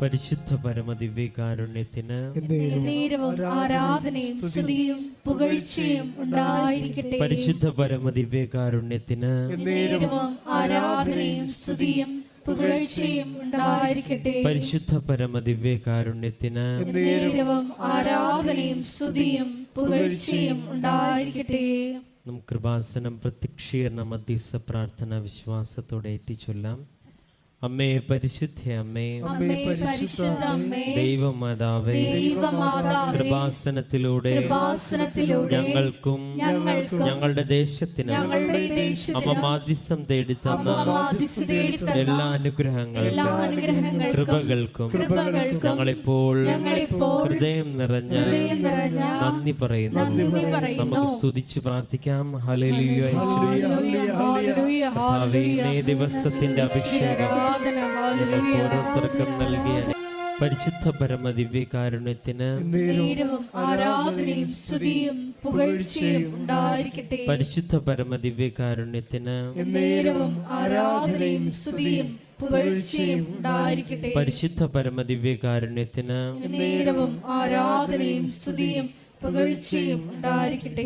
പരിശുദ്ധ പരമദിവ്യകാരുണ്യത്തിന് ദിവ്യകാരുണ്യത്തിന് ആരാധനയും സ്തുതിയും പുകഴ്ചയും ഉണ്ടായിരിക്കട്ടെ. പരിശുദ്ധ പരമദിവ്യകാരുണ്യത്തിന് ദിവ്യകാരുണ്യത്തിന് ആരാധനയും സ്തുതിയും പുകഴ്ചയും ഉണ്ടായിരിക്കട്ടെ. പരിശുദ്ധ പരമദിവ്യകാരുണ്യത്തിന് ദിവ്യകാരുണ്യത്തിന് ആരാധനയും സ്തുതിയും പുകഴ്ചയും ഉണ്ടായിരിക്കട്ടെ. നമുക്ക് കൃപാസനം പ്രത്യക്ഷീകരണ മധ്യസ്ഥ പ്രാർത്ഥന വിശ്വാസത്തോടെ ഏറ്റിച്ചൊല്ലാം അമ്മേ പരിശുദ്ധ അമ്മേ. അമ്മേ പരിശുദ്ധ അമ്മേ. ദൈവമാതാവേ. ദൈവമാതാവേ. കൃപാസനത്തിലൂടെ കൃപാസനത്തിലൂടെ ഞങ്ങൾക്കും ഞങ്ങൾക്കും ഞങ്ങളുടെ ദേശത്തിനും ഞങ്ങളുടെ അമ്മ ദേശത്തിനും മാധ്യസ്ഥം തേടിത്തന്ന തേടി തന്ന എല്ലാ അനുഗ്രഹങ്ങൾക്കും എല്ലാ അനുഗ്രഹങ്ങളും കൃപകൾക്കും കൃപകൾക്കും ഞങ്ങളിപ്പോൾ ഞങ്ങളിപ്പോൾ ഹൃദയം നിറഞ്ഞ ഹൃദയം നിറഞ്ഞ നന്ദി പറയുന്നു. നന്ദി പറയുന്നു. നമുക്ക് സ്തുതിച്ച് പ്രാർത്ഥിക്കാം. ഹല്ലേലൂയ. ദിവസത്തിന്റെ അഭിഷേകം. ഓരോരുത്തർക്കും നൽകിയ പരിശുദ്ധ പരമ ദിവ്യകാരുണ്യത്തിന് പരിശുദ്ധ പരമ ദിവ്യകാരുണ്യത്തിന് ആരാധനയും സ്തുതിയും പരിശുദ്ധ പരമ ദിവ്യകാരുണ്യത്തിന് ആരാധനയും സ്തുതിയും പുകഴ്ചയും ഉണ്ടായിരിക്കട്ടെ.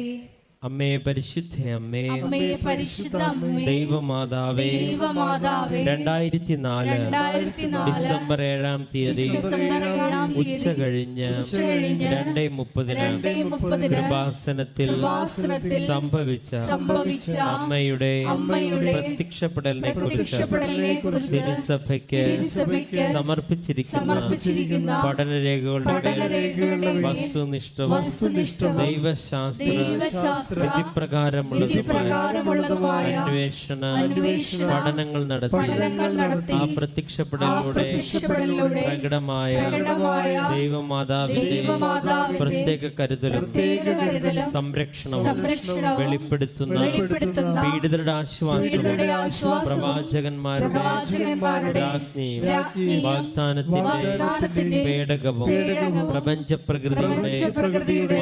അമ്മേ പരിശുദ്ധ അമ്മേ. അമ്മേ പരിശുദ്ധ അമ്മേ. ദൈവമാതാവേ. ദൈവമാതാവേ. രണ്ടായിരത്തി നാല് ഡിസംബർ ഏഴാം തീയതി ഉച്ച കഴിഞ്ഞ് രണ്ടേ മുപ്പതിന് കൃപാസനത്തിൽ സംഭവിച്ച അമ്മയുടെ അമ്മയുടെ പ്രത്യക്ഷപ്പെടലിനെ കുറിച്ച് തിരുസഭയ്ക്ക് സമർപ്പിച്ചിരിക്കുന്ന പഠനരേഖകളുടെ പഠനരേഖകളുടെ വസ്തുനിഷ്ഠ വസ്തുനിഷ്ഠവും ദൈവശാസ്ത്ര വിധിപ്രകാരമുള്ളതുമായ അന്വേഷണ പഠനങ്ങൾ നടത്തി. ആ പ്രത്യക്ഷപ്പെടലിലൂടെ പ്രകടമായ ദൈവമാതാവിന്റെ പ്രത്യേക കരുതലും സംരക്ഷണവും വെളിപ്പെടുത്തുന്ന പീഡിതരുടെ ആശ്വാസവും പ്രവാചകന്മാരുടെ രാജ്ഞിയും വാഗ്ദാനത്തിന്റെ പേടകവും പ്രപഞ്ച പ്രകൃതിയുടെ പ്രപഞ്ചപ്രകൃതിയുടെ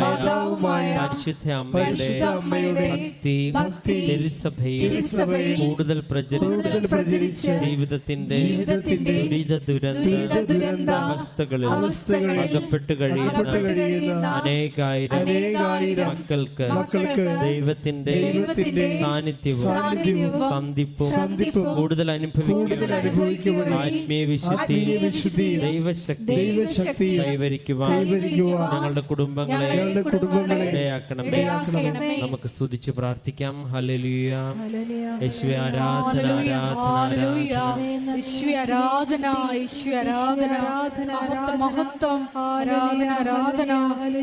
മാതാവുമായ പരിശുദ്ധ പരിശുദ്ധ അമ്മയുടെ ഭക്തി തിരുസഭയിൽ കൂടുതൽ പ്രചരിച്ച് ജീവിതത്തിന്റെ ദുരിത ദുരന്ത ദുരന്ത അവസ്ഥകളിൽ അകപ്പെട്ട് കഴിയുന്ന അനേകായിരം മക്കൾക്ക് മക്കൾക്ക് ദൈവത്തിന്റെ സാന്നിധ്യവും സന്ധിപ്പും കൂടുതൽ അനുഭവിക്കുവാൻ ആത്മീയ വിശുദ്ധി ദൈവശക്തി ദൈവശക്തി കൈവരിക്കുവാൻ ഞങ്ങളുടെ കുടുംബങ്ങളെ ഇടയാക്കണം ഇടയാക്കണമേ. നമുക്ക് സ്തുതിച്ച് പ്രാർത്ഥിക്കാം. ഹല്ലേലൂയ. യേശുവേ ആരാധന ആരാധന മഹത്വം മഹത്വം. ആരാധന ആരാധന.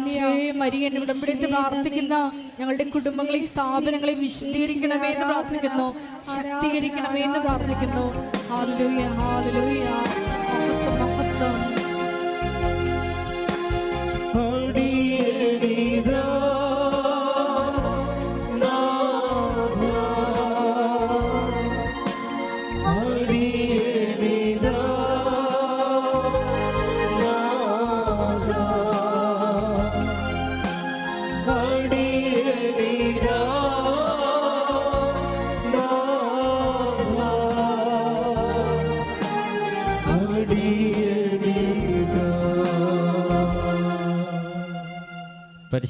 യേശുവേ മരിയൻ ഉടമ്പടിയിട്ട് പ്രാർത്ഥിക്കുന്ന ഞങ്ങളുടെ കുടുംബങ്ങളെ സ്ഥാപനങ്ങളെ വിശദീകരിക്കണമേ എന്ന് പ്രാർത്ഥിക്കുന്നു. ശക്തീകരിക്കണമേ എന്ന് പ്രാർത്ഥിക്കുന്നു. ഹാലലൂയ ഹാലലൂയ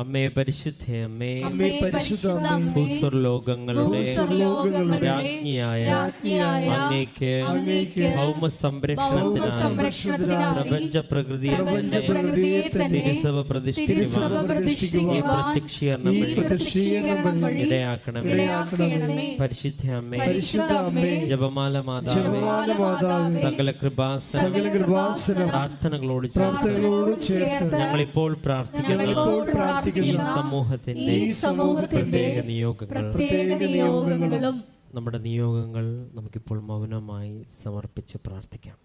അമ്മേ പരിശുദ്ധ അമ്മേ അമ്മേ പരിശുദ്ധ ഭൂസ്വർലോകങ്ങളുടെ ഭൂസ്വർലോകങ്ങളുടെ രാജ്ഞിയായ അങ്ങേക്ക് ഭൗമ സംരക്ഷണത്തിനായി സംരക്ഷണത്തിനായി പ്രപഞ്ച പ്രകൃതിയെ തിരുസഭ പ്രതിഷ്ഠിക്കുവാൻ ഇടയാക്കണമേ. പരിശുദ്ധ അമ്മേ ജപമാല മാതാവേ സകല കൃപാസന പ്രാർത്ഥനകളോട് ചേർത്ത് ഞങ്ങളിപ്പോൾ പ്രാർത്ഥിക്കുന്ന. സമൂഹത്തിന്റെ ഈ സമൂഹത്തിന്റെ പ്രത്യേക നിയോഗങ്ങൾ പ്രത്യേക നിയോഗങ്ങളും നമ്മുടെ നിയോഗങ്ങൾ നമുക്കിപ്പോൾ മൗനമായി സമർപ്പിച്ച് പ്രാർത്ഥിക്കാം.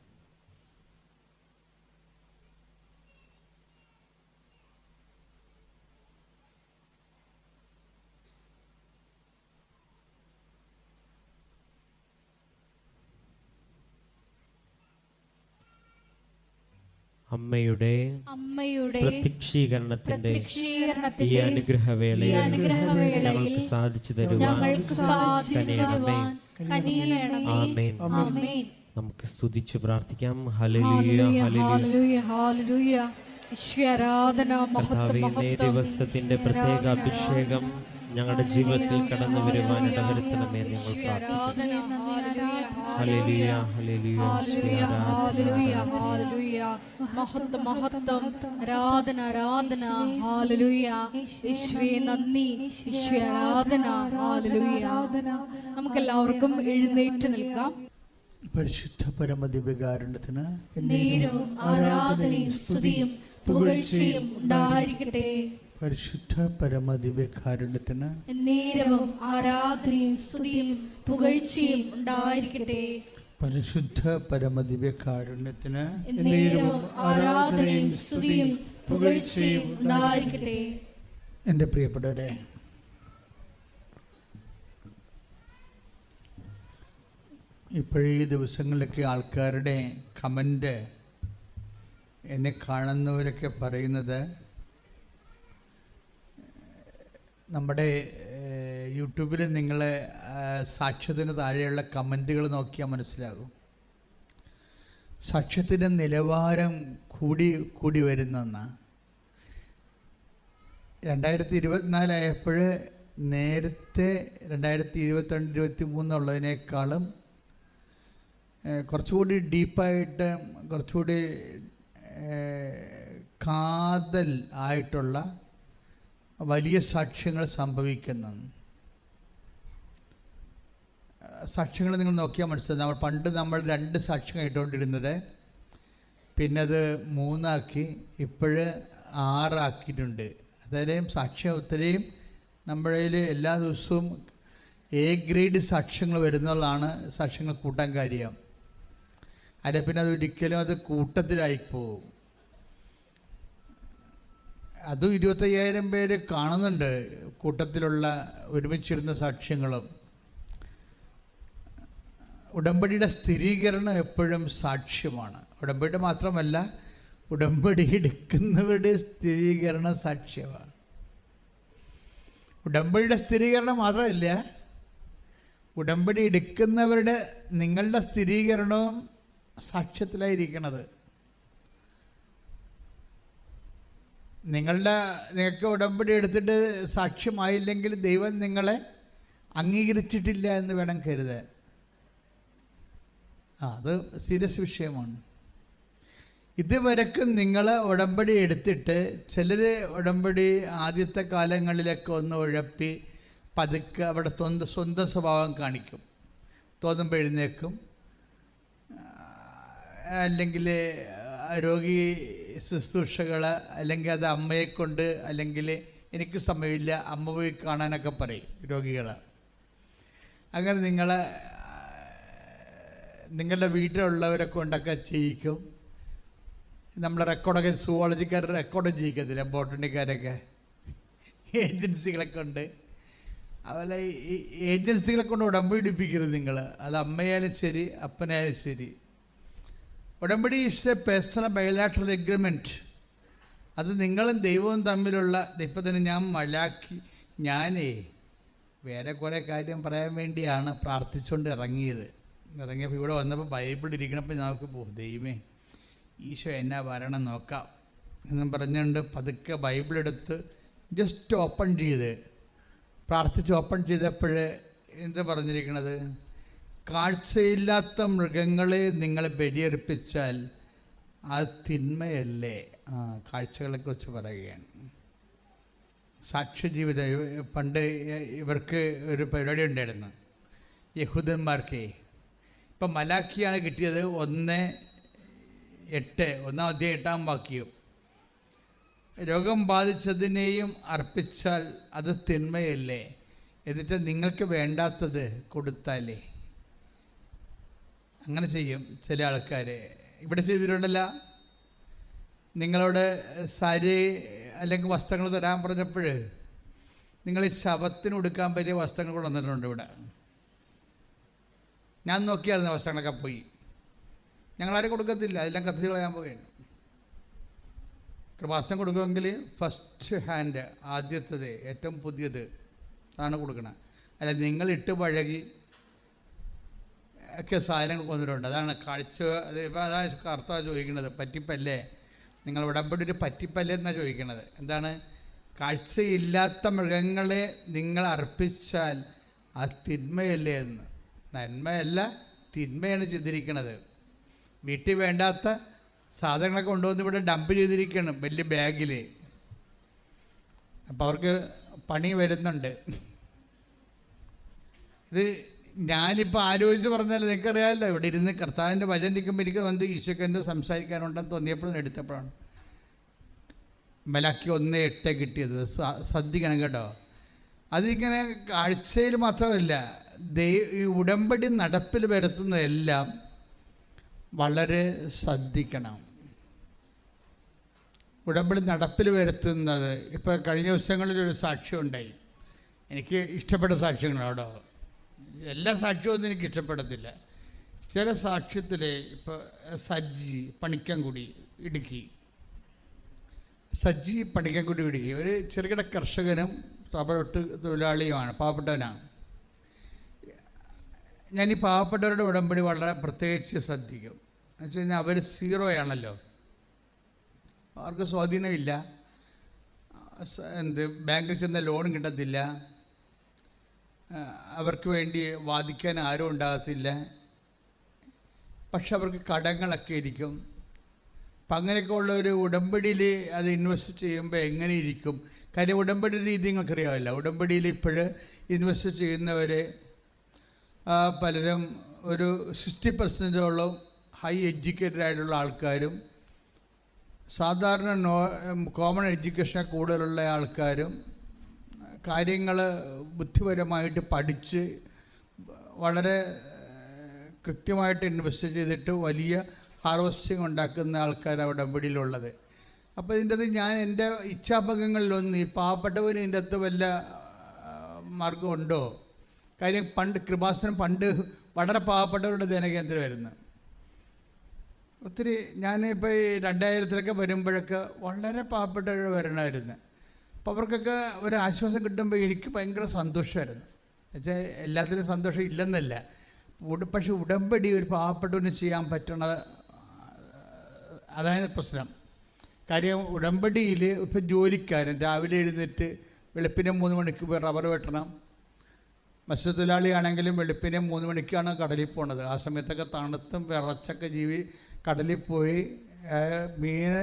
അമ്മയുടെ അമ്മയുടെ പ്രത്യക്ഷീകരണത്തിന്റെ ഈ അനുഗ്രഹവേളയിൽ ഞങ്ങൾക്ക് സാധിച്ചു തരുവാൻ നമുക്ക് സ്തുതിച്ചു പ്രാർത്ഥിക്കാം. ദിവസത്തിന്റെ പ്രത്യേക അഭിഷേകം. ഞങ്ങളുടെ ജീവിതത്തിൽ കടന്നു വരുവാൻ ഇടവരുത്തണമേ ഞങ്ങൾ നമുക്ക് എല്ലാവർക്കും മഹത്വം മഹത്വം. ആരാധന ആരാധന. നന്ദി. ആരാധന. എഴുന്നേറ്റ് നിൽക്കാം. പരിശുദ്ധ പരമദിവ്യകാരുണ്യത്തിന് നേരും ആരാധനയും സ്തുതിയും പുകഴ്ചയും ഉണ്ടായിരിക്കട്ടെ. പരിശുദ്ധ പരമദിവ്യകാരുണ്യത്തിന് നേരവും ആരാധനയും സ്തുതിയും പുകഴ്ചയും ഉണ്ടായിരിക്കട്ടെ. പരിശുദ്ധ പരമദിവ്യകാരുണ്യത്തിന് നേരവും ആരാധനയും സ്തുതിയും പുകഴ്ചയും ഉണ്ടായിരിക്കട്ടെ. എന്റെ പ്രിയപ്പെട്ടവരെ ഇപ്പോഴീ ദിവസങ്ങളിലൊക്കെ ആൾക്കാരുടെ കമന്റ് എന്നെ കാണുന്നവരൊക്കെ പറയുന്നത് നമ്മുടെ യൂട്യൂബിൽ നിങ്ങൾ സാക്ഷ്യത്തിന് താഴെയുള്ള കമന്റുകൾ നോക്കിയാൽ മനസ്സിലാകും. സാക്ഷ്യത്തിന്റെ നിലവാരം കൂടി കൂടി വരുന്നെന്നാണ് രണ്ടായിരത്തി ഇരുപത്തിനാലായപ്പോൾ നേരത്തെ രണ്ടായിരത്തി ഇരുപത്തിരണ്ട് ഇരുപത്തി മൂന്നുള്ളതിനേക്കാളും കുറച്ചുകൂടി ഡീപ്പായിട്ട് കുറച്ചുകൂടി കാതൽ ആയിട്ടുള്ള വലിയ സാക്ഷ്യങ്ങൾ സംഭവിക്കുന്നു. സാക്ഷ്യങ്ങൾ നിങ്ങൾ നോക്കിയാൽ മനസ്സിലാവും. നമ്മൾ പണ്ട് നമ്മൾ രണ്ട് സാക്ഷ്യം കേട്ടുകൊണ്ടിരുന്നത് പിന്നെ അത് മൂന്നാക്കി ഇപ്പോഴ് ആറാക്കിയിട്ടുണ്ട്. അത്രയും സാക്ഷ്യം ഒത്തിരിയും നമ്മളിൽ എല്ലാ ദിവസവും എ ഗ്രേഡ് സാക്ഷ്യങ്ങൾ വരുന്നതാണ് സാക്ഷ്യങ്ങൾ കൂട്ടാൻ കാര്യം. അല്ലെ പിന്നെ അത് ഒരിക്കലും അത് കൂട്ടത്തിലായി പോകും അതും ഇരുപത്തയ്യായിരം പേര് കാണുന്നുണ്ട്. കൂട്ടത്തിലുള്ള ഒരുമിച്ചിരുന്ന സാക്ഷ്യങ്ങളും. ഉടമ്പടിയുടെ സ്ഥിരീകരണം എപ്പോഴും സാക്ഷ്യമാണ്. ഉടമ്പടി മാത്രമല്ല ഉടമ്പടി എടുക്കുന്നവരുടെ സ്ഥിരീകരണം സാക്ഷ്യമാണ്. ഉടമ്പടിയുടെ സ്ഥിരീകരണം മാത്രമല്ല ഉടമ്പടി എടുക്കുന്നവരുടെ നിങ്ങളുടെ സ്ഥിരീകരണവും സാക്ഷ്യത്തിലായിരിക്കണത്. നിങ്ങളുടെ നിങ്ങൾക്ക് ഉടമ്പടി എടുത്തിട്ട് സാക്ഷ്യമായില്ലെങ്കിൽ ദൈവം നിങ്ങളെ അംഗീകരിച്ചിട്ടില്ല എന്ന് വേണം കരുതാൻ. ആ അത് സീരിയസ് വിഷയമാണ്. ഇതുവരെക്കും നിങ്ങൾ ഉടമ്പടി എടുത്തിട്ട് ചിലർ ഉടമ്പടി ആദ്യത്തെ കാലങ്ങളിലൊക്കെ ഒന്ന് ഉഴപ്പി പതുക്കെ അവിടെ സ്വന്തം സ്വന്തം സ്വഭാവം കാണിക്കും. തോന്നുമ്പോൾ എഴുന്നേക്കും അല്ലെങ്കിൽ രോഗി ശുശ്രൂഷകൾ അല്ലെങ്കിൽ അത് അമ്മയെ കൊണ്ട് അല്ലെങ്കിൽ എനിക്ക് സമയമില്ല അമ്മ പോയി കാണാനൊക്കെ പറയും രോഗികൾ അങ്ങനെ നിങ്ങൾ നിങ്ങളുടെ വീട്ടിലുള്ളവരെ കൊണ്ടൊക്കെ ചെയ്യിക്കും. നമ്മൾ റെക്കോർഡൊക്കെ സുവോളജിക്കാർ റെക്കോർഡ് ചെയ്യിക്കത്തില്ല ബോട്ടണിക്കാരൊക്കെ ഏജൻസികളൊക്കെ ഉണ്ട് അതുപോലെ ഈ ഏജൻസികളെ കൊണ്ട് ഉടമ്പ് പിടിപ്പിക്കരുത് നിങ്ങൾ അത് അമ്മയായാലും ശരി അപ്പനായാലും ശരി. ഉടമ്പടി is a personal bilateral agreement അത് നിങ്ങളും ദൈവവും തമ്മിലുള്ള ഇപ്പം തന്നെ ഞാൻ മലാക്കി ഞാനേ. വേറെ കുറേ കാര്യം പറയാൻ വേണ്ടിയാണ് പ്രാർത്ഥിച്ചുകൊണ്ട് ഇറങ്ങിയത്. ഇറങ്ങിയപ്പോൾ ഇവിടെ വന്നപ്പോൾ ഇരിക്കണപ്പോൾ നമുക്ക് പോകും ദൈവമേ ഈശോ എന്നാ വരണം നോക്കാം എന്നും പറഞ്ഞുകൊണ്ട് പതുക്കെ ബൈബിൾ എടുത്ത് ജസ്റ്റ് ഓപ്പൺ ചെയ്ത് പ്രാർത്ഥിച്ച് ഓപ്പൺ ചെയ്തപ്പോൾ എന്താ പറഞ്ഞിരിക്കണത്? കാഴ്ചയില്ലാത്ത മൃഗങ്ങളെ നിങ്ങൾ ബലിയർപ്പിച്ചാൽ അത് തിന്മയല്ലേ? ആ കാഴ്ചകളെക്കുറിച്ച് പറയുകയാണ്. സാക്ഷ്യജീവിതം പണ്ട് ഇവർക്ക് ഒരു പരിപാടി ഉണ്ടായിരുന്നു. യഹൂദന്മാർക്ക് ഇപ്പം മലാക്കിയാണ് കിട്ടിയത് ഒന്ന് എട്ട് ഒന്നാം അധ്യായം എട്ടാം വാക്യം. രോഗം ബാധിച്ചതിനെയും അർപ്പിച്ചാൽ അത് തിന്മയല്ലേ? എന്നിട്ട് നിങ്ങൾക്ക് വേണ്ടാത്തത് കൊടുത്താലേ. അങ്ങനെ ചെയ്യും ചില ആൾക്കാർ ഇവിടെ ചെയ്തിട്ടുണ്ടല്ല. നിങ്ങളോട് സാരി അല്ലെങ്കിൽ വസ്ത്രങ്ങൾ തരാൻ പറഞ്ഞപ്പോൾ നിങ്ങൾ ഈ ശവത്തിന് ഉടുക്കാൻ പറ്റിയ വസ്ത്രങ്ങൾ കൊണ്ടുവന്നിട്ടുണ്ട് ഇവിടെ. ഞാൻ നോക്കിയായിരുന്നു വസ്ത്രങ്ങളൊക്കെ പോയി. ഞങ്ങളാരും കൊടുക്കത്തില്ല. അതെല്ലാം കത്തിച്ച് കളയാൻ പോവുകയാണ്. കൃപാസനം കൊടുക്കുമെങ്കിൽ ഫസ്റ്റ് ഹാൻഡ് ആദ്യത്തത് ഏറ്റവും പുതിയത് അതാണ് കൊടുക്കണം. അല്ല നിങ്ങൾ ഇട്ട് പഴകി ഒക്കെ സാധനങ്ങൾ കൊണ്ടിട്ടുണ്ട് അതാണ് കാഴ്ച അത് ഇപ്പം അതാണ് കർത്താവ് ചോദിക്കുന്നത് പറ്റിപ്പല്ലേ? നിങ്ങൾ ഉടമ്പടി ഒരു പറ്റിപ്പല്ലേ എന്നാണ് ചോദിക്കുന്നത്? എന്താണ്? കാഴ്ചയില്ലാത്ത മൃഗങ്ങളെ നിങ്ങൾ അർപ്പിച്ചാൽ ആ തിന്മയല്ലേ എന്ന്. നന്മയല്ല തിന്മയാണ് ചെയ്തിരിക്കുന്നത്. വീട്ടിൽ വേണ്ടാത്ത സാധനങ്ങളൊക്കെ കൊണ്ടുവന്ന് ഇവിടെ ഡംപ് ചെയ്തിരിക്കുകയാണ് വലിയ ബാഗിൽ അപ്പോൾ അവർക്ക് പണി വരുന്നുണ്ട്. ഇത് ഞാനിപ്പോൾ ആലോചിച്ച് പറഞ്ഞാൽ നിങ്ങൾക്കറിയാമല്ലോ ഇവിടെ ഇരുന്ന് കർത്താവിന്റെ വചനം ഇരിക്കുമ്പോൾ എനിക്ക് വന്ന് ഈശോക്കന്റെ സംസാരിക്കാനുണ്ടെന്ന് തോന്നിയപ്പോഴും എടുത്തപ്പോഴാണ്. മലക്കി ഒന്ന് എട്ട് കിട്ടിയത്. ശ്രദ്ധിക്കണം കേട്ടോ. അതിങ്ങനെ കാഴ്ചയിൽ മാത്രമല്ല ദൈ ഈ ഉടമ്പടി നടപ്പിൽ വരുത്തുന്നതെല്ലാം വളരെ ശ്രദ്ധിക്കണം. ഉടമ്പടി നടപ്പിൽ വരുത്തുന്നത് ഇപ്പോൾ കഴിഞ്ഞ ദിവസങ്ങളിൽ ഒരു സാക്ഷ്യം ഉണ്ടായി. എനിക്ക് ഇഷ്ടപ്പെട്ട സാക്ഷ്യങ്ങളാണോ എല്ലാ സാക്ഷ്യവും എനിക്ക് ഇഷ്ടപ്പെടത്തില്ല. ചില സാക്ഷ്യത്തിൽ ഇപ്പോൾ സജ്ജി പണിക്കൻകുടി ഇടുക്കി. സജ്ജി പണിക്കൻകുടി ഇടുക്കി. ഒരു ചെറുകിട കർഷകനും റബ്ബറൊട്ട് തൊഴിലാളിയുമാണ് പാവപ്പെട്ടവനാണ്. ഞാൻ ഈ പാവപ്പെട്ടവരുടെ ഉടമ്പടി വളരെ പ്രത്യേകിച്ച് ശ്രദ്ധിക്കും. എന്ന് വെച്ച് കഴിഞ്ഞാൽ അവർ സീറോയാണല്ലോ അവർക്ക് സ്വാധീനമില്ല. എന്ത് ബാങ്കിൽ ചെന്ന ലോൺ കിട്ടത്തില്ല. അവർക്ക് വേണ്ടി വാദിക്കാൻ ആരും ഉണ്ടാകത്തില്ല. പക്ഷെ അവർക്ക് കടങ്ങളൊക്കെ ഇരിക്കും. അപ്പം അങ്ങനെയൊക്കെ ഉള്ള ഒരു ഉടമ്പടിയിൽ അത് ഇൻവെസ്റ്റ് ചെയ്യുമ്പോൾ എങ്ങനെ ഇരിക്കും? കാര്യം ഉടമ്പടി രീതി നിങ്ങൾക്കറിയാമല്ല. ഉടമ്പടിയിൽ ഇപ്പോൾ ഇൻവെസ്റ്റ് ചെയ്യുന്നവർ പലരും ഒരു സിക്സ്റ്റി പെർസെന്റോളം ഹൈ എഡ്യൂക്കേറ്റഡ് ആയിട്ടുള്ള ആൾക്കാരും സാധാരണ നോ കോമൺ എഡ്യൂക്കേഷൻ കൂടുതലുള്ള ആൾക്കാരും കാര്യങ്ങൾ ബുദ്ധിപരമായിട്ട് പഠിച്ച് വളരെ കൃത്യമായിട്ട് ഇൻവെസ്റ്റ് ചെയ്തിട്ട് വലിയ ഹാർവസ്റ്റിംഗ് ഉണ്ടാക്കുന്ന ആൾക്കാർ അവിടെ വീടിലുള്ളത് അപ്പോൾ ഇതിന്റെ അത് ഞാൻ എന്റെ ഇച്ഛാഭംഗങ്ങളിലൊന്നും ഈ പാവപ്പെട്ടവന് ഇതിന്റെ അകത്ത് വല്ല മാർഗമുണ്ടോ കാര്യം പണ്ട് കൃപാസനം പണ്ട് വളരെ പാവപ്പെട്ടവരുടെ ധനകേന്ദ്രമായിരുന്നു. ഒത്തിരി ഞാനിപ്പോൾ ഈ രണ്ടായിരത്തിലൊക്കെ വരുമ്പോഴൊക്കെ വളരെ പാവപ്പെട്ടവർ വരണമായിരുന്നു അപ്പോൾ അവർക്കൊക്കെ ഒരു ആശ്വാസം കിട്ടുമ്പോൾ എനിക്ക് ഭയങ്കര സന്തോഷമായിരുന്നു എന്നുവെച്ചാൽ എല്ലാത്തിനും സന്തോഷം ഇല്ലെന്നല്ല. പക്ഷെ ഉടമ്പടി ഒരു പാവപ്പെട്ടവന് ചെയ്യാൻ പറ്റണ അതായത് പ്രശ്നം. കാര്യം ഉടമ്പടിയിൽ ഇപ്പം ജോലിക്കാരൻ രാവിലെ എഴുന്നേറ്റ് വെളുപ്പിനെ മൂന്ന് മണിക്ക് പോയി റബ്ബർ വെട്ടണം. മത്സ്യത്തൊഴിലാളിയാണെങ്കിലും വെളുപ്പിനെ മൂന്ന് മണിക്കാണ് കടലിൽ പോണത്. ആ സമയത്തൊക്കെ തണുത്തും വിറച്ചൊക്കെ ജീവി കടലിൽ പോയി മീൻ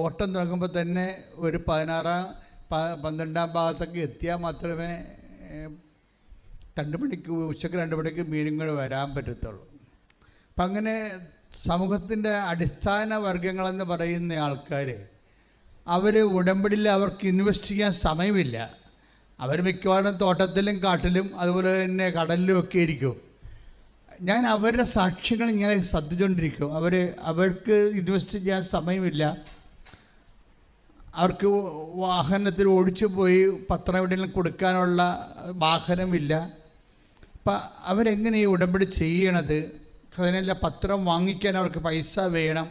ഓട്ടം തുടങ്ങുമ്പോൾ തന്നെ ഒരു പതിനാറാം പന്ത്രണ്ടാം ഭാഗത്തേക്ക് എത്തിയാൽ മാത്രമേ രണ്ട് മണിക്ക് ഉച്ചയ്ക്ക് രണ്ട് മണിക്ക് മീനുകൾ വരാൻ പറ്റത്തുള്ളൂ. അപ്പം അങ്ങനെ സമൂഹത്തിന്റെ അടിസ്ഥാന വർഗങ്ങളെന്ന് പറയുന്ന ആൾക്കാർ അവർ ഉടമ്പടിയിൽ അവർക്ക് ഇൻവെസ്റ്റ് ചെയ്യാൻ സമയമില്ല. അവർ മിക്കവാറും തോട്ടത്തിലും കാട്ടിലും അതുപോലെ തന്നെ കടലിലും ഒക്കെ ഇരിക്കും. ഞാൻ അവരുടെ സാക്ഷ്യങ്ങൾ ഇങ്ങനെ ശ്രദ്ധിച്ചുകൊണ്ടിരിക്കും അവർ അവർക്ക് ഇൻവെസ്റ്റ് ചെയ്യാൻ സമയമില്ല. അവർക്ക് വാഹനത്തിൽ ഓടിച്ചു പോയി പത്രം എവിടെയെങ്കിലും കൊടുക്കാനുള്ള വാഹനമില്ല. അപ്പം അവരെങ്ങനെ ഈ ഉടമ്പടി ചെയ്യണത്? അതിനല്ല പത്രം വാങ്ങിക്കാൻ അവർക്ക് പൈസ വേണം.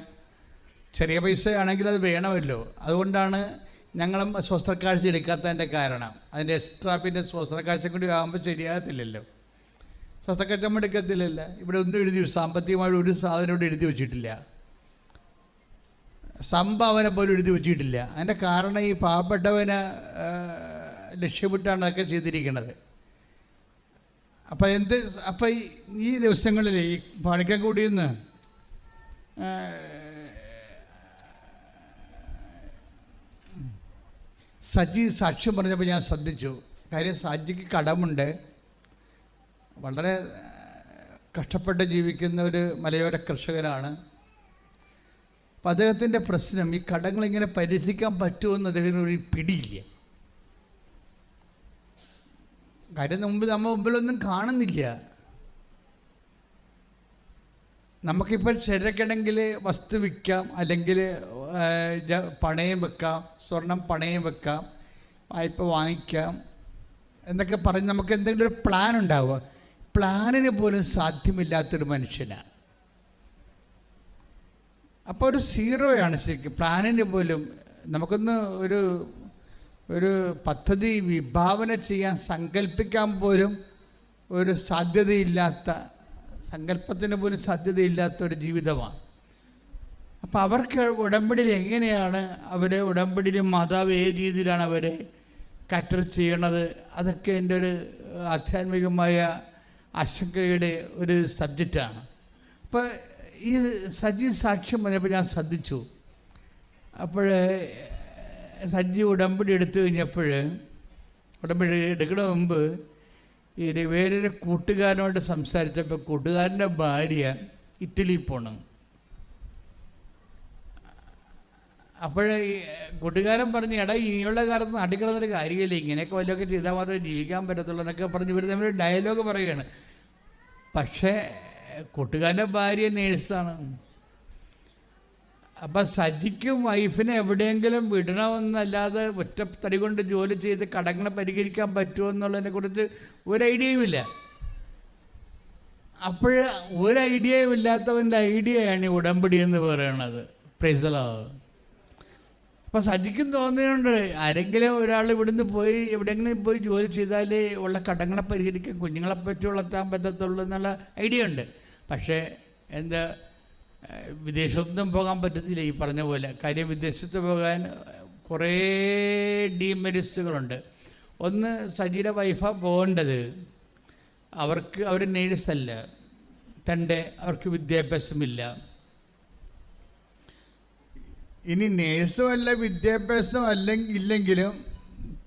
ചെറിയ പൈസയാണെങ്കിൽ അത് വേണമല്ലോ. അതുകൊണ്ടാണ് ഞങ്ങളും സ്വസ്ത്രക്കാഴ്ച എടുക്കാത്തതിന്റെ കാരണം. അതിന്റെ എക്സ്ട്രാ പിന്നെ സ്വസ്ത്രക്കാഴ്ച കൂടി ആകുമ്പോൾ ശരിയാകത്തില്ലല്ലോ. സ്വസ്ത്രക്കാഴ്ച നമ്മൾ എടുക്കത്തില്ലല്ലോ. ഇവിടെ ഒന്നും എഴുതി സാമ്പത്തികമായിട്ട് ഒരു സാധനം ഇവിടെ എഴുതി വെച്ചിട്ടില്ല. സംഭാവന പോലും എഴുതി വെച്ചിട്ടില്ല. അതിന്റെ കാരണം ഈ പാവപ്പെട്ടവന് ലക്ഷ്യമിട്ടാണ് അതൊക്കെ ചെയ്തിരിക്കുന്നത്. അപ്പം എന്ത് അപ്പം ഈ ദിവസങ്ങളിൽ ഈ പണിക്കൻകൂടിയിൽ നിന്ന് സജി സാക്ഷ്യം പറഞ്ഞപ്പോൾ ഞാൻ ശ്രദ്ധിച്ചു. കാര്യം സജിക്ക് കടമുണ്ട്. വളരെ കഷ്ടപ്പെട്ട് ജീവിക്കുന്ന ഒരു മലയോര കർഷകനാണ്. അപ്പം അദ്ദേഹത്തിന്റെ പ്രശ്നം ഈ കടങ്ങളിങ്ങനെ പരിഹരിക്കാൻ പറ്റുമെന്ന് അദ്ദേഹത്തിന് ഒരു പിടിയില്ല. കാര്യം മുമ്പ് നമ്മൾ മുമ്പിലൊന്നും കാണുന്നില്ല. നമുക്കിപ്പോൾ ചിരക്കിടങ്കിൽ വസ്തു വിൽക്കാം അല്ലെങ്കിൽ പണയം വെക്കാം സ്വർണം പണയം വെക്കാം വായ്പ വാങ്ങിക്കാം എന്നൊക്കെ പറഞ്ഞ് നമുക്ക് എന്തെങ്കിലും ഒരു പ്ലാൻ ഉണ്ടാവുക. പ്ലാനിന് പോലും സാധ്യമില്ലാത്തൊരു മനുഷ്യനാണ്. അപ്പോൾ ഒരു സീറോയാണ് ശരിക്കും. പ്ലാനിന് പോലും നമുക്കൊന്ന് ഒരു ഒരു പദ്ധതി വിഭാവന ചെയ്യാൻ സങ്കല്പിക്കാൻ പോലും ഒരു സാധ്യതയില്ലാത്ത സങ്കല്പത്തിന് പോലും സാധ്യതയില്ലാത്ത ഒരു ജീവിതമാണ്. അപ്പോൾ അവർക്ക് ഉടമ്പടിയിൽ എങ്ങനെയാണ് അവരെ ഉടമ്പടിയിലും മാതാവ് ഏത് രീതിയിലാണ് അവരെ കറ്റർ ചെയ്യണത്? അതൊക്കെ എന്റെ ഒരു ആധ്യാത്മികമായ ആശങ്കയുടെ ഒരു സബ്ജക്റ്റാണ്. അപ്പോൾ ഈ സജി സാക്ഷ്യം പറഞ്ഞപ്പോൾ ഞാൻ ശ്രദ്ധിച്ചു. അപ്പോൾ സജി ഉടമ്പടി എടുത്തു കഴിഞ്ഞപ്പോൾ ഉടമ്പടി എടുക്കുന്ന മുമ്പ് ഈ വേറൊരു കൂട്ടുകാരനോട് സംസാരിച്ചപ്പോൾ കൂട്ടുകാരന്റെ ഭാര്യ ഇറ്റലിയിൽ പോണം. അപ്പോഴേ കൂട്ടുകാരൻ പറഞ്ഞു എടാ ഇനിയുള്ള കാലത്ത് നാട്ടിൽ കിടന്നൊരു കാര്യമില്ല. ഇങ്ങനെയൊക്കെ വല്ലതൊക്കെ ചെയ്താൽ മാത്രമേ ജീവിക്കാൻ പറ്റത്തുള്ളൂ എന്നൊക്കെ പറഞ്ഞ് ഇവർ തമ്മിൽ ഡയലോഗ് പറയുകയാണ് പക്ഷേ കൂട്ടുകാരന്റെ ഭാര്യ നേഴ്സാണ്. അപ്പം സജിക്കും വൈഫിനെ എവിടെയെങ്കിലും വിടണമെന്നല്ലാതെ തടി കൊണ്ട് ജോലി ചെയ്ത് കടങ്ങളെ പരിഹരിക്കാൻ പറ്റുമോ എന്നുള്ളതിനെ കുറിച്ച് ഒരു ഐഡിയയും ഇല്ല. അപ്പോൾ ഒരു ഐഡിയയും ഇല്ലാത്തവന്റെ ഐഡിയയാണ് ഈ ഉടമ്പടി എന്ന് പറയണത് പ്രൈസലോ അപ്പോൾ സജിക്കും തോന്നിയുണ്ട് ആരെങ്കിലും ഒരാൾ ഇവിടുന്ന് പോയി എവിടെയെങ്കിലും പോയി ജോലി ചെയ്താലേ ഉള്ള കടങ്ങളെ പരിഹരിക്കാൻ കുഞ്ഞുങ്ങളെ പറ്റി വളർത്താൻ പറ്റത്തുള്ളൂ എന്നുള്ള ഐഡിയ ഉണ്ട്. പക്ഷേ എന്താ വിദേശത്തൊന്നും പോകാൻ പറ്റത്തില്ല ഈ പറഞ്ഞ പോലെ. കാര്യം വിദേശത്ത് പോകാൻ കുറേ ഡീമെരിറ്റ്സുകളുണ്ട് ഒന്ന് സജിയുടെ വൈഫാണ് പോകേണ്ടത്. അവർക്ക് അവർ നേഴ്സല്ല. രണ്ട് അവർക്ക് വിദ്യാഭ്യാസമില്ല. ഇനി നേഴ്സുമല്ല വിദ്യാഭ്യാസം അല്ലെങ്കിൽ ഇല്ലെങ്കിലും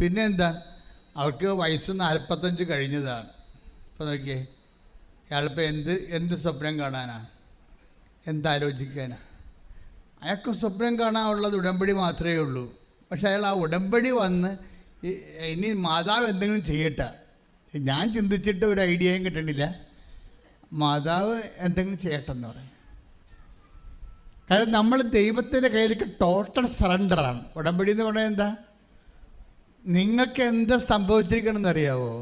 പിന്നെന്താ? അവർക്ക് വയസ്സ് നാൽപ്പത്തഞ്ച് കഴിഞ്ഞതാണ്. ഇപ്പം നോക്കിയേ അയാളിപ്പോൾ എന്ത് എന്ത് സ്വപ്നം കാണാനാ? എന്താലോചിക്കാനാ? അയാൾക്ക് സ്വപ്നം കാണാനുള്ളത് ഉടമ്പടി മാത്രമേ ഉള്ളൂ. പക്ഷെ അയാൾ ആ ഉടമ്പടി വന്ന് ഇനി മാതാവ് എന്തെങ്കിലും ചെയ്യട്ടെ. ഞാൻ ചിന്തിച്ചിട്ട് ഒരു ഐഡിയയും കിട്ടണില്ല. മാതാവ് എന്തെങ്കിലും ചെയ്യട്ടെന്ന് പറയും. കാരണം നമ്മൾ ദൈവത്തിന്റെ കയ്യിലേക്ക് ടോട്ടൽ സറണ്ടറാണ് ഉടമ്പടി എന്ന് പറഞ്ഞാൽ എന്താ? നിങ്ങൾക്ക് എന്താ സംഭവിച്ചിരിക്കണമെന്ന് അറിയാവോ?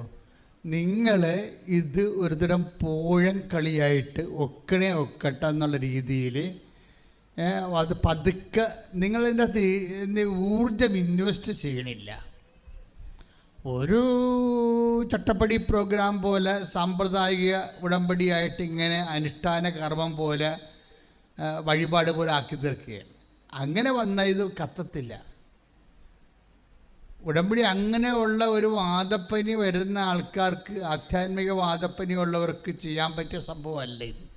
നിങ്ങൾ ഇത് ഒരുതരം പോഴൻ കളിയായിട്ട് ഒക്കണേ ഒക്കട്ടെ എന്നുള്ള രീതിയിൽ അത് പതുക്കെ നിങ്ങളതിന്റെ ഊർജം ഇൻവെസ്റ്റ് ചെയ്യണില്ല. ഒരു ചട്ടപ്പടി പ്രോഗ്രാം പോലെ സാമ്പ്രദായിക ഉടമ്പടിയായിട്ട് ഇങ്ങനെ അനുഷ്ഠാന കർമ്മം പോലെ വഴിപാട് പോലെ ആക്കി തീർക്കുകയാണ്. അങ്ങനെ വന്ന ഇത് കത്തത്തില്ല. ഉടമ്പടി അങ്ങനെയുള്ള ഒരു വാദപ്പനി വരുന്ന ആൾക്കാർക്ക് ആധ്യാത്മിക വാദപ്പനി ഉള്ളവർക്ക് ചെയ്യാൻ പറ്റിയ സംഭവമല്ല ഇത്.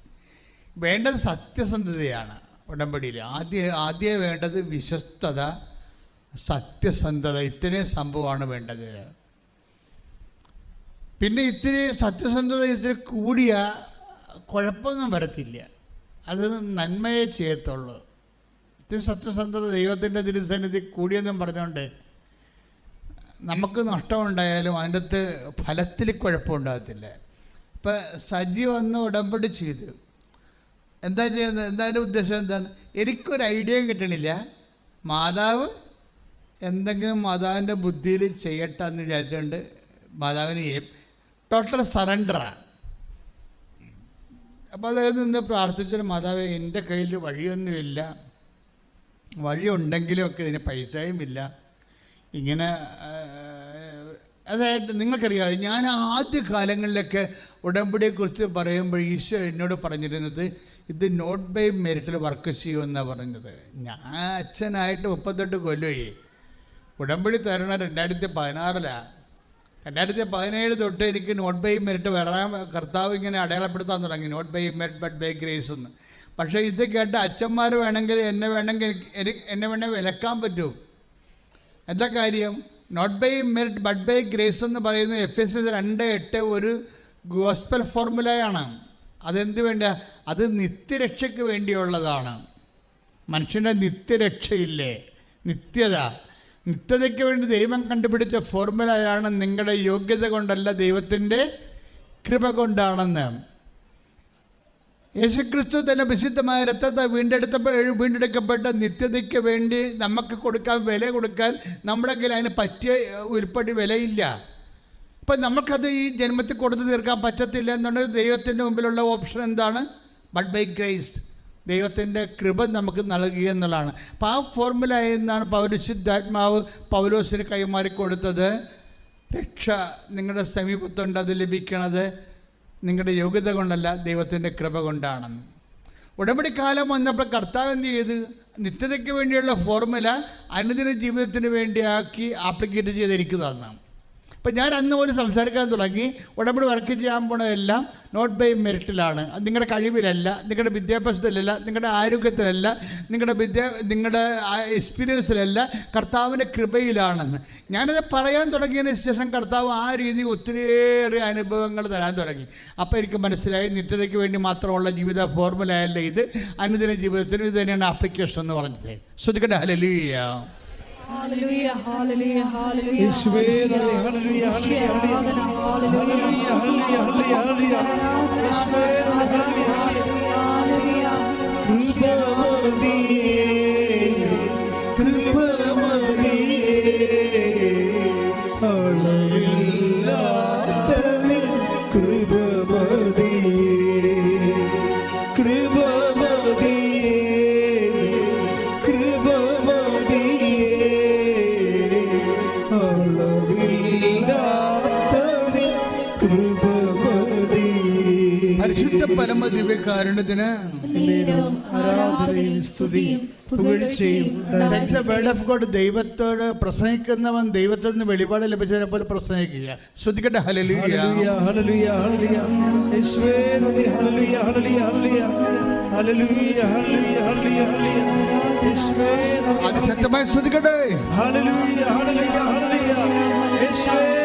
വേണ്ടത് സത്യസന്ധതയാണ് ഉടമ്പടിയിൽ. ആദ്യ ആദ്യം വേണ്ടത് വിശ്വസ്തത സത്യസന്ധത. ഇത്രയും സംഭവമാണ് വേണ്ടത്. പിന്നെ ഇത്തിരി സത്യസന്ധത ഇത്തിരി കൂടിയ കുഴപ്പമൊന്നും വരത്തില്ല. അത് നന്മയെ ചെയ്യത്തുള്ളൂ. ഇത്തിരി സത്യസന്ധത ദൈവത്തിന്റെ തിരുസന്നിധി കൂടിയെന്നും പറഞ്ഞുകൊണ്ട് നമുക്ക് നഷ്ടമുണ്ടായാലും അതിന്റെ അകത്ത് ഫലത്തിൽ കുഴപ്പമുണ്ടാകത്തില്ല. ഇപ്പം സജി വന്ന് ഉടമ്പടി ചെയ്തു. എന്താ ചെയ്യുന്നത്? എന്തായാലും ഉദ്ദേശം എന്താണ്? എനിക്കൊരു ഐഡിയയും കിട്ടണില്ല. മാതാവ് എന്തെങ്കിലും മാതാവിന്റെ ബുദ്ധിയിൽ ചെയ്യട്ടെ എന്ന് വിചാരിച്ചുകൊണ്ട് മാതാവിന് ടോട്ടൽ സറണ്ടറാണ് അപ്പോൾ അദ്ദേഹം നിന്ന് പ്രാർത്ഥിച്ചൊരു മാതാവ് എന്റെ കയ്യിൽ വഴിയൊന്നുമില്ല. വഴിയുണ്ടെങ്കിലുമൊക്കെ ഇതിന് പൈസയും ഇല്ല. ഇങ്ങനെ അതായിട്ട് അതായത് നിങ്ങൾക്കറിയാം ഞാൻ ആദ്യ കാലങ്ങളിലൊക്കെ ഉടമ്പടിയെക്കുറിച്ച് പറയുമ്പോൾ ഈശോ എന്നോട് പറഞ്ഞിരുന്നത് ഇത് നോട്ട് ബൈ മെറിറ്റിൽ വർക്ക് ചെയ്യുമെന്നാണ് പറഞ്ഞത്. ഞാൻ അച്ഛനായിട്ട് മുപ്പത്തെട്ട് കൊല്ലമായി ഉടമ്പടി തരണ രണ്ടായിരത്തി പതിനാറിലാണ് രണ്ടായിരത്തി പതിനേഴ് തൊട്ട് എനിക്ക് നോട്ട് ബൈ മെറിറ്റ് വരാൻ കർത്താവ് ഇങ്ങനെ അടയാളപ്പെടുത്താൻ തുടങ്ങി. Not by merit but by grace എന്ന്. പക്ഷേ ഇത് കേട്ട അച്ഛന്മാർ വേണമെങ്കിൽ എന്നെ വേണമെങ്കിൽ എനിക്ക് എന്നെ വേണമെങ്കിൽ വിലക്കാൻ പറ്റും. എന്താ കാര്യം? Not by merit but by grace എന്ന് പറയുന്നത് എഫ് എസ് എസ് രണ്ട് എട്ട് ഒരു ഗോസ്പൽ ഫോർമുലയാണ്. അതെന്ത് വേണ്ട അത് നിത്യരക്ഷയ്ക്ക് വേണ്ടിയുള്ളതാണ്. മനുഷ്യന്റെ നിത്യരക്ഷയില്ലേ? നിത്യത. നിത്യതയ്ക്ക് വേണ്ടി ദൈവം കണ്ടുപിടിച്ച ഫോർമുലയാണ് നിങ്ങളുടെ യോഗ്യത കൊണ്ടല്ല ദൈവത്തിന്റെ കൃപ കൊണ്ടാണെന്ന്. യേശുക്രിസ്തു തന്നെ വിശുദ്ധമായ രക്തത്തെ വീണ്ടെടുത്തപ്പോൾ വീണ്ടെടുക്കപ്പെട്ട നിത്യതയ്ക്ക് വേണ്ടി നമുക്ക് കൊടുക്കാൻ വില കൊടുക്കാൻ നമ്മുടെ കയ്യിൽ അതിന് പറ്റിയ ഉരുപ്പടി വിലയില്ല. അപ്പം നമുക്കത് ഈ ജന്മത്തിൽ കൊടുത്തു തീർക്കാൻ പറ്റത്തില്ല എന്നുണ്ടെങ്കിൽ ദൈവത്തിന്റെ മുമ്പിലുള്ള ഓപ്ഷൻ എന്താണ്? ബട്ട് ബൈ ഗ്രേസ് ദൈവത്തിന്റെ കൃപ നമുക്ക് നൽകുക എന്നുള്ളതാണ്. അപ്പോൾ ആ ഫോർമുല എന്നാണ് പൗരശുദ്ധാത്മാവ് പൗലോസിന് കൈമാറി കൊടുത്തത്. രക്ഷ നിങ്ങളുടെ സമീപത്തുണ്ട് അത് ലഭിക്കണത് നിങ്ങളുടെ യോഗ്യത കൊണ്ടല്ല ദൈവത്തിന്റെ കൃപ കൊണ്ടാണെന്ന്. ഉടമ്പടി കാലം വന്നപ്പോൾ കർത്താവ് എന്ത് ചെയ്ത്? നിത്യതയ്ക്ക് വേണ്ടിയുള്ള ഫോർമുല അനുദിന ജീവിതത്തിന് വേണ്ടിയാക്കി ആപ്ലിക്കേറ്റ് ചെയ്തിരിക്കുന്നതാണ്. അപ്പം ഞാൻ അന്ന് പോലും സംസാരിക്കാൻ തുടങ്ങി. ഉടമ്പടി വർക്ക് ചെയ്യാൻ പോണതെല്ലാം നോട്ട് ബൈ മെറിറ്റിലാണ് അത് നിങ്ങളുടെ കഴിവിലല്ല നിങ്ങളുടെ വിദ്യാഭ്യാസത്തിലല്ല നിങ്ങളുടെ ആരോഗ്യത്തിലല്ല നിങ്ങളുടെ വിദ്യ നിങ്ങളുടെ എക്സ്പീരിയൻസിലല്ല കർത്താവിന്റെ കൃപയിലാണെന്ന്. ഞാനത് പറയാൻ തുടങ്ങിയതിന് ശേഷം കർത്താവ് ആ രീതി ഒത്തിരിയേറെ അനുഭവങ്ങൾ തരാൻ തുടങ്ങി. അപ്പോൾ എനിക്ക് മനസ്സിലായി നിത്യതയ്ക്ക് വേണ്ടി മാത്രമുള്ള ജീവിത ഫോർമുലയല്ല ഇത്. അനുദിന ജീവിതത്തിനും ഇത് തന്നെയാണ് ആപ്ലിക്കേഷൻ എന്ന് പറഞ്ഞത്. ശ്രദ്ധിക്കട്ടെ? ഹലലിയ യേശുവേ പരമ ദിവ്യകാരുണ്യത്തിന് നീരവും ആരാധനയും സ്തുതിയും പുകഴ്ചയും ദ വേർഡ് ഓഫ് ഗോഡ് ദൈവത്തോട് പ്രസംഗിക്കുന്നവൻ ദൈവത്തിൽ നിന്ന് വെളിപാട് ലഭിച്ചതിനെ പോലെ പ്രസംഗിക്കുക. ശ്രദ്ധിക്കട്ടെ ഹലലിയ ഹല്ലേലൂയ ഹല്ലേലൂയ ഹല്ലേലൂയ യേശുവേ നന്ദി. Hallelujah hallelujah hallelujah hallelujah hallelujah hallelujah hallelujah അതിശക്തമായി ശ്രദ്ധിക്കട്ടെ ഹല്ലേലൂയ ഹല്ലേലൂയ ഹല്ലേലൂയ യേശുവേ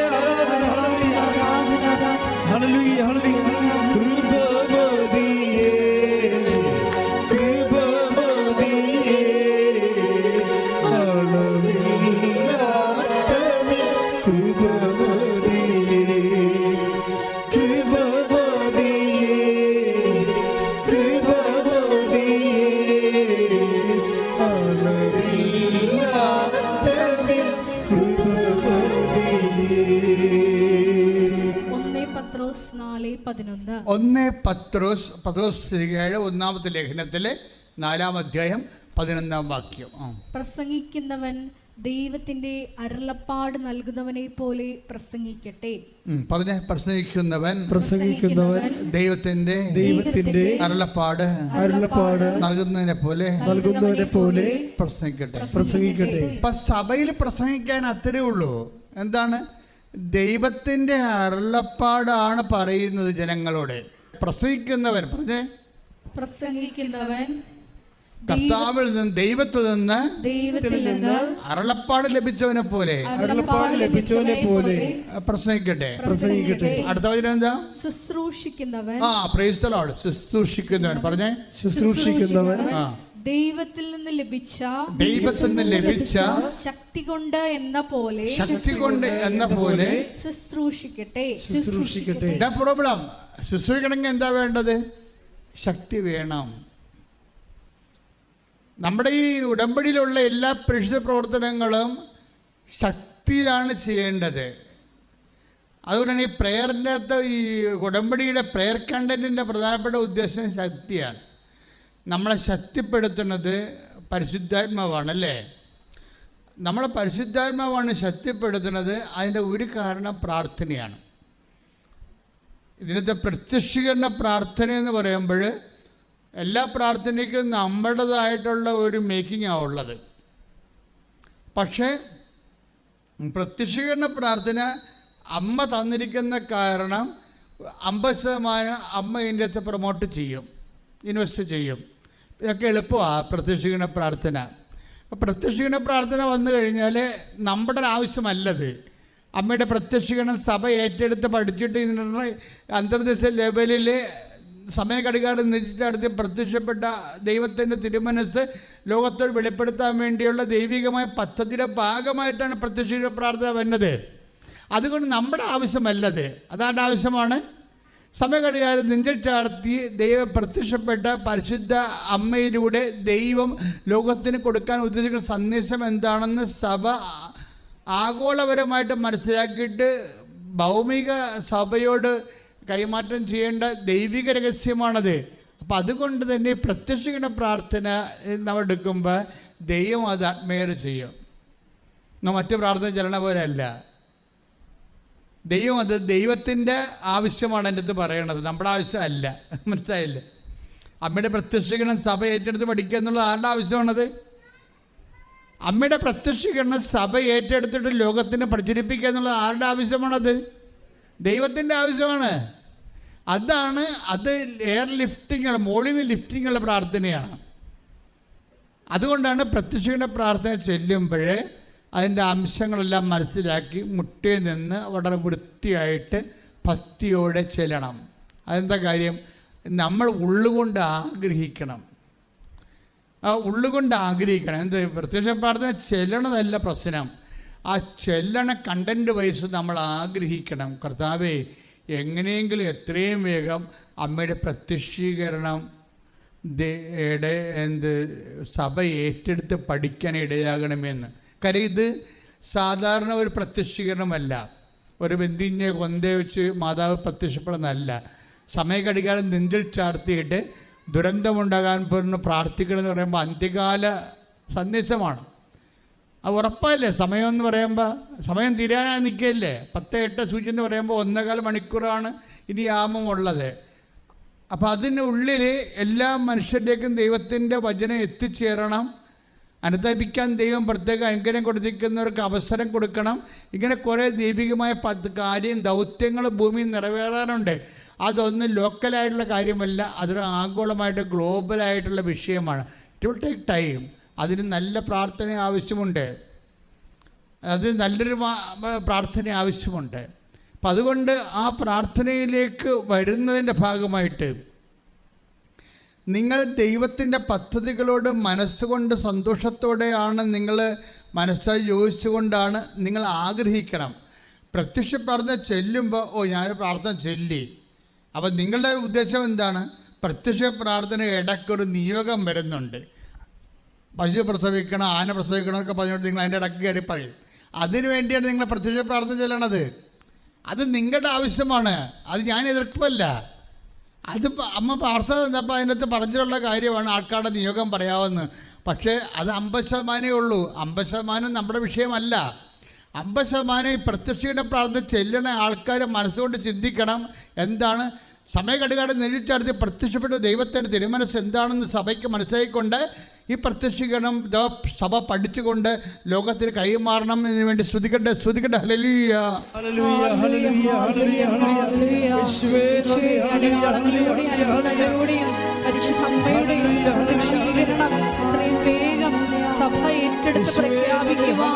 പത്രോസ് നാല് പതിനൊന്ന്. ഒന്ന് പത്രോസ് പത്രോസ് തിരികെയുടെ ഒന്നാമത്തെ ലേഖനത്തിലെ നാലാം അധ്യായം പതിനൊന്നാം വാക്യം. പ്രസംഗിക്കുന്നവൻ ദൈവത്തിന്റെ അരുളപ്പാട് നൽകുന്നവനെ പോലെ പ്രസംഗിക്കട്ടെ. പറഞ്ഞ പ്രസംഗിക്കുന്നവൻ പ്രസംഗിക്കുന്നവൻ ദൈവത്തിന്റെ ദൈവത്തിന്റെ അരുളപ്പാട് അരുളപ്പാട് നൽകുന്നതിനെ പോലെ നൽകുന്നവനെ പോലെ പ്രസംഗിക്കട്ടെ. പ്രസംഗിക്കട്ടെ. ഇപ്പൊ സഭയിൽ പ്രസംഗിക്കാൻ അത്രേ ഉള്ളൂ. എന്താണ്? ദൈവത്തിന്റെ അരുളപ്പാടാണ് പറയുന്നത് ജനങ്ങളോട്. പ്രസംഗിക്കുന്നവൻ പറഞ്ഞേ. പ്രസംഗിക്കുന്നവൻ കർത്താവിൽ നിന്ന് ദൈവത്തിൽ നിന്ന് ദൈവത്തിൽ നിന്ന് അരുളപ്പാട് ലഭിച്ചവനെ പോലെ. അരളപ്പാട് ലഭിച്ചവനെ പോലെ. പ്രസംഗിക്കട്ടെ. പ്രസംഗിക്കട്ടെ. അടുത്ത വചനം എന്താ? ശുശ്രൂഷിക്കുന്നവൻ ആ പ്രൈസ്തലോട് ശുശ്രൂഷിക്കുന്നവൻ പറഞ്ഞേ. ശുശ്രൂഷിക്കുന്നവൻ ആ. ദൈവത്തിൽ നിന്ന് ലഭിച്ച ദൈവത്തിൽ നിന്ന് ലഭിച്ച ശക്തി കൊണ്ട് എന്ന പോലെ ശക്തി കൊണ്ട് എന്ന പോലെ ശുശ്രൂഷിക്കട്ടെ. ശുശ്രൂഷിക്കട്ടെ. ഇതാ പ്രോബ്ലം ശുശ്രൂഷിക്കണമെങ്കിൽ എന്താ വേണ്ടത്? ശക്തി വേണം. നമ്മുടെ ഈ ഉടമ്പടിയിലുള്ള എല്ലാ പരിശുദ്ധ പ്രവർത്തനങ്ങളും ശക്തിയിലാണ് ചെയ്യേണ്ടത്. അതുകൊണ്ടാണ് ഈ പ്രെയറിന്റെ അകത്ത് ഈ ഉടമ്പടിയുടെ പ്രെയർ കണ്ടന്റിന്റെ പ്രധാനപ്പെട്ട ഉദ്ദേശം ശക്തിയാണ്. നമ്മളെ ശക്തിപ്പെടുത്തുന്നത് പരിശുദ്ധാത്മാവാണ് അല്ലേ നമ്മളെ പരിശുദ്ധാത്മാവാണ് ശക്തിപ്പെടുത്തുന്നത് അതിന്റെ ഒരു കാരണം പ്രാർത്ഥനയാണ്. ഇതിനകത്തെ പ്രത്യക്ഷീകരണ പ്രാർത്ഥന എന്ന് പറയുമ്പോൾ എല്ലാ പ്രാർത്ഥനയ്ക്കും നമ്മുടേതായിട്ടുള്ള ഒരു മേക്കിംഗ് ഉള്ളത്. പക്ഷേ പ്രത്യക്ഷീകരണ പ്രാർത്ഥന അമ്മ തന്നിരിക്കുന്ന കാരണം അമ്പത് ശതമാനം അമ്മ ഇതിന്റെ പ്രൊമോട്ട് ചെയ്യും ഇൻവെസ്റ്റ് ചെയ്യും. ഇതൊക്കെ എളുപ്പമാണ് പ്രത്യക്ഷീണ പ്രാർത്ഥന. പ്രത്യക്ഷീണ പ്രാർത്ഥന വന്നു കഴിഞ്ഞാൽ നമ്മുടെ ആവശ്യമല്ലത് അമ്മയുടെ പ്രത്യക്ഷീകരണം സഭ ഏറ്റെടുത്ത് പഠിച്ചിട്ട് ഇതിനുള്ള അന്തർദേശ ലെവലിൽ സമയഘടികാരം നിശ്ചിച്ചടുത്ത് പ്രത്യക്ഷപ്പെട്ട ദൈവത്തിന്റെ തിരുമനസ് ലോകത്തോട് വെളിപ്പെടുത്താൻ വേണ്ടിയുള്ള ദൈവികമായ പദ്ധതിയുടെ ഭാഗമായിട്ടാണ് പ്രത്യക്ഷീകരണ പ്രാർത്ഥന വന്നത് അതുകൊണ്ട് നമ്മുടെ ആവശ്യമല്ലത്. അതാണ്ട് ആവശ്യമാണ്? സമയഘടികാരം നെഞ്ചൽ ചാർത്തി ദൈവം പ്രത്യക്ഷപ്പെട്ട പരിശുദ്ധ അമ്മയിലൂടെ ദൈവം ലോകത്തിന് കൊടുക്കാൻ ഉദ്ദേശിക്കുന്ന സന്ദേശം എന്താണെന്ന് സഭ ആഗോളപരമായിട്ട് മനസ്സിലാക്കിയിട്ട് ഭൗമിക സഭയോട് കൈമാറ്റം ചെയ്യേണ്ട ദൈവിക രഹസ്യമാണത്. അപ്പം അതുകൊണ്ട് തന്നെ പ്രത്യക്ഷിക്കുന്ന പ്രാർത്ഥന നമ്മൾ എടുക്കുമ്പോൾ ദൈവം അത് അഡ്മയർ ചെയ്യും. മറ്റു പ്രാർത്ഥന ചെല്ലണ പോലെ അല്ല ദൈവം അത് ദൈവത്തിന്റെ ആവശ്യമാണ് എന്റെ അടുത്ത് പറയണത്. നമ്മുടെ ആവശ്യമല്ല. മനസ്സിലായില്ലേ? അമ്മയുടെ പ്രത്യക്ഷീകരണം സഭ ഏറ്റെടുത്ത് പഠിക്കുക എന്നുള്ളത് ആരുടെ ആവശ്യമാണത്? അമ്മയുടെ പ്രത്യക്ഷീകരണം സഭ ഏറ്റെടുത്തിട്ട് ലോകത്തിന് പ്രചരിപ്പിക്കുക എന്നുള്ളത് ആരുടെ ആവശ്യമാണത്? ദൈവത്തിന്റെ ആവശ്യമാണ്. അതാണ് അത് എയർ ലിഫ്റ്റിംഗ് മോളിൽ നിന്ന് ലിഫ്റ്റിങ്ങുള്ള പ്രാർത്ഥനയാണ്. അതുകൊണ്ടാണ് പ്രത്യക്ഷീകരണ പ്രാർത്ഥന ചെല്ലുമ്പോൾ അതിന്റെ അംശങ്ങളെല്ലാം മനസ്സിലാക്കി മുട്ടയിൽ നിന്ന് വളരെ വൃത്തിയായിട്ട് ഭക്തിയോടെ ചെല്ലണം. അതെന്താ കാര്യം? നമ്മൾ ഉള്ളുകൊണ്ട് ആഗ്രഹിക്കണം. ആ ഉള്ളുകൊണ്ട് ആഗ്രഹിക്കണം. എന്ത്? പ്രത്യക്ഷ പ്രാർത്ഥന ചെല്ലണതല്ല പ്രശ്നം. ആ ചെല്ലണ കണ്ടന്റ് വയസ്സ് നമ്മൾ ആഗ്രഹിക്കണം. കർത്താവേ എങ്ങനെയെങ്കിലും എത്രയും വേഗം അമ്മയുടെ പ്രത്യക്ഷീകരണം എന്ത് സഭ ഏറ്റെടുത്ത് പഠിക്കാൻ ഇടയാകണമെന്ന്. കാര്യം ഇത് സാധാരണ ഒരു പ്രത്യക്ഷീകരണമല്ല. ഒരു ബന്ധിഞ്ഞെ കൊന്തേ വെച്ച് മാതാവ് പ്രത്യക്ഷപ്പെടുന്നതല്ല. സമയഘടികാരം നെഞ്ചിൽ ചാർത്തിയിട്ട് ദുരന്തമുണ്ടാകാൻ പോരുന്ന പ്രാർത്ഥിക്കണമെന്ന് പറയുമ്പോൾ അന്ത്യകാല സന്ദേശമാണ്. അത് ഉറപ്പല്ലേ സമയം എന്ന് പറയുമ്പോൾ സമയം തീരാനായി നിൽക്കല്ലേ പത്ത് എട്ട് സൂചി എന്ന് പറയുമ്പോൾ ഒന്നേകാൽ മണിക്കൂറാണ് ഇനി യാമം ഉള്ളത്. അപ്പോൾ അതിനുള്ളിൽ എല്ലാ മനുഷ്യരിലേക്കും ദൈവത്തിന്റെ വചനം എത്തിച്ചേരണം. അനുദപിക്കാൻ ദൈവം പ്രത്യേക അനുഗ്രഹം കൊടുത്തിരിക്കുന്നവർക്ക് അവസരം കൊടുക്കണം. ഇങ്ങനെ കുറേ ദൈവികമായ പദ്ധ കാര്യം ദൗത്യങ്ങൾ ഭൂമിയിൽ നിറവേറാറുണ്ട് അതൊന്നും ലോക്കലായിട്ടുള്ള കാര്യമല്ല. അതൊരു ആഗോളമായിട്ട് ഗ്ലോബലായിട്ടുള്ള വിഷയമാണ്. ഇറ്റ് വിൽ ടേക്ക് ടൈം അതിന് നല്ല പ്രാർത്ഥന ആവശ്യമുണ്ട്. അത് നല്ലൊരു പ്രാർത്ഥന ആവശ്യമുണ്ട്. അപ്പം അതുകൊണ്ട് ആ പ്രാർത്ഥനയിലേക്ക് വരുന്നതിന്റെ ഭാഗമായിട്ട് നിങ്ങൾ ദൈവത്തിന്റെ പദ്ധതികളോട് മനസ്സുകൊണ്ട് സന്തോഷത്തോടെയാണ് നിങ്ങൾ മനസ്സായി യോജിച്ചുകൊണ്ടാണ് നിങ്ങൾ ആഗ്രഹിക്കണം. പ്രത്യക്ഷ പ്രാർത്ഥന ചെല്ലുമ്പോൾ ഓ ഞാൻ പ്രാർത്ഥന ചെല്ലി. അപ്പം നിങ്ങളുടെ ഉദ്ദേശം എന്താണ്? പ്രത്യക്ഷ പ്രാർത്ഥന ഇടയ്ക്കൊരു നിയോഗം വരുന്നുണ്ട്. പശു പ്രസവിക്കണം ആന പ്രസവിക്കണം എന്നൊക്കെ പറഞ്ഞുകൊണ്ട് നിങ്ങൾ അതിന്റെ ഇടയ്ക്ക് കയറി പറയും. അതിനു വേണ്ടിയാണ് നിങ്ങൾ പ്രത്യക്ഷ പ്രാർത്ഥന ചെല്ലണത്. അത് നിങ്ങളുടെ ആവശ്യമാണ്. അത് ഞാൻ എതിർക്കുമല്ല. അത് അമ്മ പ്രാർത്ഥന തന്നപ്പോൾ അതിനകത്ത് പറഞ്ഞിട്ടുള്ള കാര്യമാണ് ആൾക്കാരുടെ നിയോഗം പറയാമെന്ന് പക്ഷേ അത് അമ്പത് ശതമാനമേ ഉള്ളൂ. അമ്പത് ശതമാനം നമ്മുടെ വിഷയമല്ല. അമ്പത് ശതമാനം ഈ പ്രത്യക്ഷയുടെ പ്രാർത്ഥന ചെല്ലണ ആൾക്കാർ മനസ്സുകൊണ്ട് ചിന്തിക്കണം. എന്താണ്? സമയഘടികാരം നെല്ലിച്ചടച്ച് പ്രത്യക്ഷപ്പെട്ട ദൈവത്തിന്റെ തിരുമനസ് എന്താണെന്ന് സഭയ്ക്ക് മനസ്സിലാക്കിക്കൊണ്ട് ഈ പ്രത്യക്ഷീകരണം ദ- സഭ പഠിച്ചുകൊണ്ട് ലോകത്തിന് കൈമാറണം എന്നതിന് വേണ്ടി ശ്രുതിക്കട്ടെ ശ്രുതിക്കട്ടെ ഹലലൂയ ഹല്ലേലൂയ ഹല്ലേലൂയ ഹല്ലേലൂയ ഹല്ലേലൂയ യേശുവേ നന്ദി ഹല്ലേലൂയ ഹല്ലേലൂയ ഹല്ലേലൂയ പരിശുദ്ധ അമ്മയുടെ ഹല്ലേലൂയ, ഹല്ലേലൂയ. പ്രത്യക്ഷീകരണം വേഗം സഭ ഏറ്റെടുത്ത് യേശുവേ, പ്രഖ്യാപിക്കണം